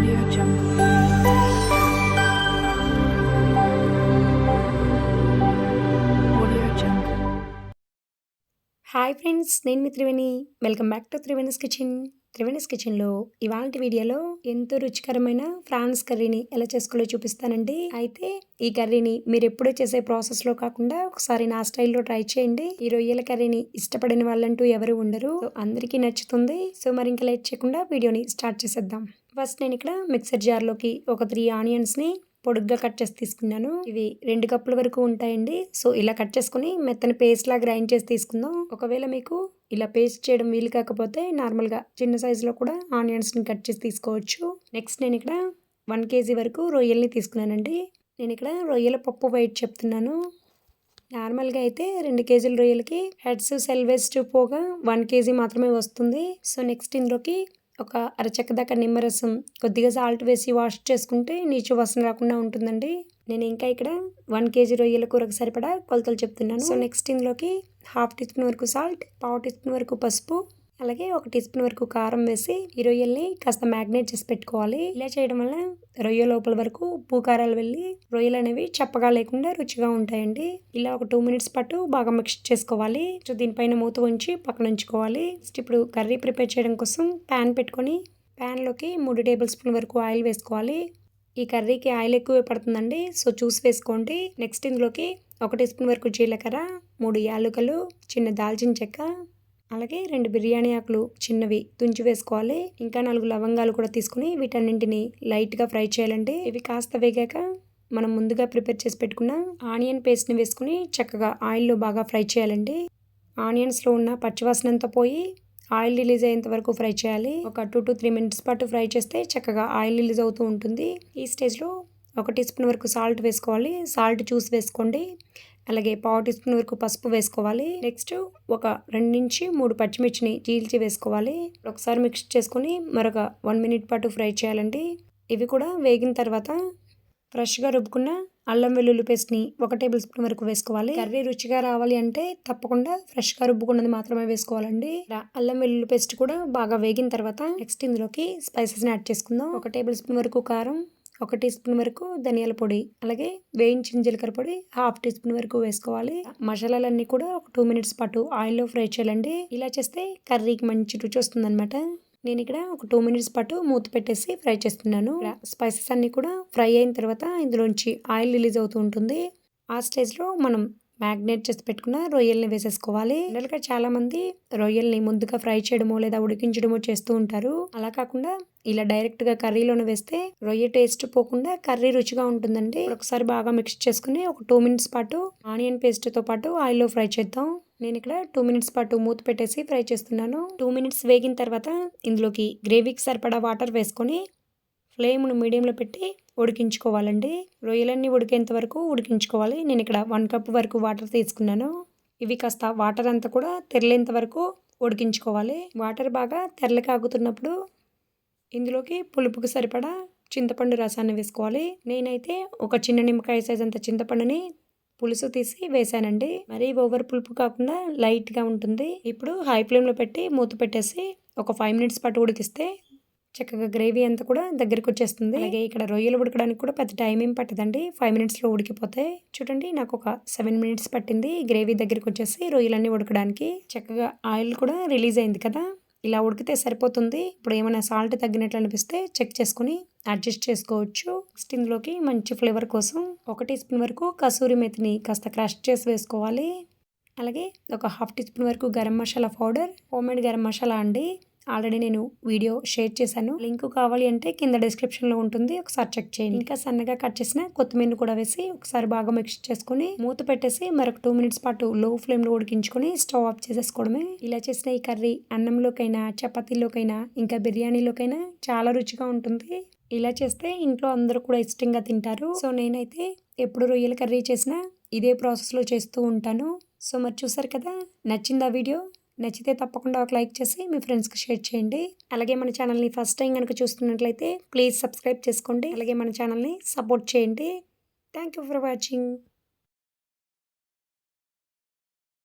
Audio Jungle. Audio Jungle. Hi friends నేను మీ Triveni. Welcome back to Triveni's kitchen Triveni's కిచెన్లో ఇవాళ వీడియోలో ఎంతో రుచికరమైన ఫ్రాన్స్ కర్రీని ఎలా చేసుకోవాలో చూపిస్తానండి. అయితే ఈ కర్రీని మీరు ఎప్పుడూ చేసే ప్రాసెస్లో కాకుండా ఒకసారి నా స్టైల్లో ట్రై చేయండి. ఈ రొయ్యల కర్రీని ఇష్టపడిన వాళ్ళంటూ ఎవరు ఉండరు. అందరికీ నచ్చుతుంది. సో మరి ఇంకా లేట్ చేయకుండా వీడియోని స్టార్ట్ చేసేద్దాం. ఫస్ట్ నేను ఇక్కడ మిక్సర్ జార్లోకి ఒక త్రీ ఆనియన్స్ని పొడుగ్గా కట్ చేసి తీసుకున్నాను. ఇవి రెండు కప్పుల వరకు ఉంటాయండి. సో ఇలా కట్ చేసుకుని మెత్తని పేస్ట్లా గ్రైండ్ చేసి తీసుకుందాం. ఒకవేళ మీకు ఇలా పేస్ట్ చేయడం వీలు కాకపోతే నార్మల్గా చిన్న సైజులో కూడా ఆనియన్స్ని కట్ చేసి తీసుకోవచ్చు. నెక్స్ట్ నేను ఇక్కడ వన్ కేజీ వరకు రొయ్యల్ని తీసుకున్నానండి. నేను ఇక్కడ రొయ్యల పప్పు వైట్ చెప్తున్నాను. నార్మల్గా అయితే రెండు కేజీల రొయ్యలకి హెడ్స్ సెల్వేస్ట్ పోగా వన్ కేజీ మాత్రమే వస్తుంది. సో నెక్స్ట్ ఇందులోకి ఒక అరచక్క దాకా నిమ్మరసం కొద్దిగా సాల్ట్ వేసి వాష్ చేసుకుంటే నీచు వాసన రాకుండా ఉంటుందండి. నేను ఇంకా ఇక్కడ వన్ కేజీ రొయ్యల కూరకు సరిపడా కొలతలు చెప్తున్నాను. సో నెక్స్ట్ ఇందులోకి హాఫ్ టీ స్పూన్ వరకు సాల్ట్ పావు టీ స్పూన్ వరకు పసుపు అలాగే ఒక టీ స్పూన్ వరకు కారం వేసి ఈ రొయ్యల్ని కాస్త మ్యాగ్నేట్ చేసి పెట్టుకోవాలి. ఇలా చేయడం వల్ల రొయ్య లోపల వరకు ఉప్పు కారాలు వెళ్ళి రొయ్యలు అనేవి చప్పగా లేకుండా రుచిగా ఉంటాయండి. ఇలా ఒక టూ మినిట్స్ పాటు బాగా మిక్స్ చేసుకోవాలి. సో దీనిపైన మూత ఉంచి పక్కన ఉంచుకోవాలి. ఇప్పుడు కర్రీ ప్రిపేర్ చేయడం కోసం ప్యాన్ పెట్టుకొని ప్యాన్లోకి మూడు టేబుల్ స్పూన్ వరకు ఆయిల్ వేసుకోవాలి. ఈ కర్రీకి ఆయిల్ ఎక్కువ పడుతుందండి. సో చూసి వేసుకోండి. నెక్స్ట్ ఇందులోకి ఒక టీ స్పూన్ వరకు జీలకర్ర మూడు యాలకులు చిన్న దాల్చిన చెక్క అలాగే రెండు బిర్యానీ ఆకులు చిన్నవి తుంచి వేసుకోవాలి. ఇంకా నాలుగు లవంగాలు కూడా తీసుకుని వీటన్నింటిని లైట్గా ఫ్రై చేయాలండి ఇవి కాస్త వేగాక మనం ముందుగా ప్రిపేర్ చేసి పెట్టుకున్న ఆనియన్ పేస్ట్ని వేసుకుని చక్కగా ఆయిల్లో బాగా ఫ్రై చేయాలండి. ఆనియన్స్లో ఉన్న పచ్చివాసనంతా పోయి ఆయిల్ రిలీజ్ అయ్యేంత వరకు ఫ్రై చేయాలి. ఒక టూ టు త్రీ మినిట్స్ పాటు ఫ్రై చేస్తే చక్కగా ఆయిల్ రిలీజ్ అవుతూ ఉంటుంది. ఈ స్టేజ్లో ఒక టీ స్పూన్ వరకు సాల్ట్ వేసుకోవాలి. సాల్ట్ చూసి వేసుకోండి. అలాగే పావు టీ స్పూన్ వరకు పసుపు వేసుకోవాలి. నెక్స్ట్ ఒక రెండు నుంచి మూడు పచ్చిమిర్చిని చీల్చి వేసుకోవాలి. ఒకసారి మిక్స్ చేసుకొని మరొక వన్ మినిట్ పాటు ఫ్రై చేయాలండి. ఇవి కూడా వేగిన తర్వాత ఫ్రెష్గా రుబ్బుకున్న అల్లం వెల్లుల్లి పేస్ట్ని ఒక టేబుల్ స్పూన్ వరకు వేసుకోవాలి. కర్రీ రుచిగా రావాలి అంటే తప్పకుండా ఫ్రెష్గా రుబ్బుకున్నది మాత్రమే వేసుకోవాలండి. అల్లం వెల్లుల్లి పేస్ట్ కూడా బాగా వేగిన తర్వాత నెక్స్ట్ ఇందులోకి స్పైసెస్ని యాడ్ చేసుకుందాం. ఒక టేబుల్ స్పూన్ వరకు కారం ఒక టీ స్పూన్ వరకు ధనియాల పొడి అలాగే వేయించిన జీలకర్ర పొడి హాఫ్ టీ స్పూన్ వరకు వేసుకోవాలి. మసాలాలన్నీ కూడా ఒక టూ మినిట్స్ పాటు ఆయిల్లో ఫ్రై చేయాలండి. ఇలా చేస్తే కర్రీకి మంచి రుచి వస్తుంది అనమాట నేను ఇక్కడ ఒక టూ మినిట్స్ పాటు మూత పెట్టేసి ఫ్రై చేస్తున్నాను. స్పైసెస్ అన్నీ కూడా ఫ్రై అయిన తర్వాత ఇందులోంచి ఆయిల్ రిలీజ్ అవుతూ ఉంటుంది. ఆ స్టేజ్లో మనం మ్యాగ్నేట్ చేసి పెట్టుకున్న రొయ్యల్ని వేసేసుకోవాలి. జనరల్గా చాలామంది రొయ్యల్ని ముందుగా ఫ్రై చేయడమో లేదా ఉడికించడమో చేస్తూ ఉంటారు. అలా కాకుండా ఇలా డైరెక్ట్గా కర్రీలోనే వేస్తే రొయ్య టేస్ట్ పోకుండా కర్రీ రుచిగా ఉంటుందండి. ఒకసారి బాగా మిక్స్ చేసుకుని ఒక టూ మినిట్స్ పాటు ఆనియన్ పేస్ట్తో పాటు ఆయిల్లో ఫ్రై చేద్దాం. నేను ఇక్కడ టూ మినిట్స్ పాటు మూత పెట్టేసి ఫ్రై చేస్తున్నాను. టూ మినిట్స్ వేగిన తర్వాత ఇందులోకి గ్రేవీకి సరిపడా వాటర్ వేసుకొని ఫ్లేమ్ను మీడియంలో పెట్టి ఉడికించుకోవాలండి. రొయ్యలన్నీ ఉడికేంత వరకు ఉడికించుకోవాలి. నేను ఇక్కడ వన్ కప్ వరకు వాటర్ తీసుకున్నాను. ఇవి కాస్త వాటర్ అంతా కూడా తెరలేంత వరకు ఉడికించుకోవాలి. వాటర్ బాగా తెరలు కాగుతున్నప్పుడు ఇందులోకి పులుపుకు సరిపడా చింతపండు రసాన్ని వేసుకోవాలి. నేనైతే ఒక చిన్న నిమ్మకాయ సైజ్ అంత చింతపండుని పులుసు తీసి వేసానండి మరి ఓవర్ పులుపు కాకుండా లైట్గా ఉంటుంది. ఇప్పుడు హై ఫ్లేమ్లో పెట్టి మూత పెట్టేసి ఒక ఫైవ్ మినిట్స్ పాటు ఉడికిస్తే చక్కగా గ్రేవీ అంతా కూడా దగ్గరికి వచ్చేస్తుంది అలాగే ఇక్కడ రొయ్యలు ఉడకడానికి కూడా పెద్ద టైం ఏం పట్టదండి. ఫైవ్ మినిట్స్లో ఉడికిపోతాయి. చూడండి నాకు ఒక సెవెన్ మినిట్స్ పట్టింది గ్రేవీ దగ్గరికి వచ్చేసి రొయ్యలన్నీ ఉడకడానికి. చక్కగా ఆయిల్ కూడా రిలీజ్ అయింది కదా. ఇలా ఉడికితే సరిపోతుంది. ఇప్పుడు ఏమైనా సాల్ట్ తగ్గినట్లు అనిపిస్తే చెక్ చేసుకుని అడ్జస్ట్ చేసుకోవచ్చు. నెక్స్ట్ ఇందులోకి మంచి ఫ్లేవర్ కోసం ఒక టీ స్పూన్ వరకు కసూరి మెతిని కాస్త క్రష్ చేసి వేసుకోవాలి. అలాగే ఒక హాఫ్ టీ స్పూన్ వరకు గరం మసాలా పౌడర్ హోమ్మేడ్ గరం మసాలా అండి. ఆల్రెడీ నేను వీడియో షేర్ చేశాను. లింక్ కావాలి అంటే కింద డిస్క్రిప్షన్లో ఉంటుంది. ఒకసారి చెక్ చేయండి. ఇంకా సన్నగా కట్ చేసిన కొత్తిమీర కూడా వేసి ఒకసారి బాగా మిక్స్ చేసుకుని మూత పెట్టేసి మరొక టూ మినిట్స్ పాటు లో ఫ్లేమ్లో ఉడికించుకొని స్టవ్ ఆఫ్ చేసేసుకోవడమే. ఇలా చేసిన ఈ కర్రీ అన్నంలోకైనా చపాతీలోకైనా ఇంకా బిర్యానీలోకైనా చాలా రుచిగా ఉంటుంది. ఇలా చేస్తే ఇంట్లో అందరూ కూడా ఇష్టంగా తింటారు. సో నేనైతే ఎప్పుడు రొయ్యల కర్రీ చేసినా ఇదే ప్రాసెస్లో చేస్తూ ఉంటాను. సో మరి చూసారు కదా? నచ్చిందా వీడియో? నచ్చితే తప్పకుండా ఒక లైక్ చేసి మీ ఫ్రెండ్స్కి షేర్ చేయండి. అలాగే మన ఛానల్ని ఫస్ట్ టైం కనుక చూస్తున్నట్లయితే ప్లీజ్ సబ్స్క్రైబ్ చేసుకోండి. అలాగే మన ఛానల్ని సపోర్ట్ చేయండి. Thank you for watching.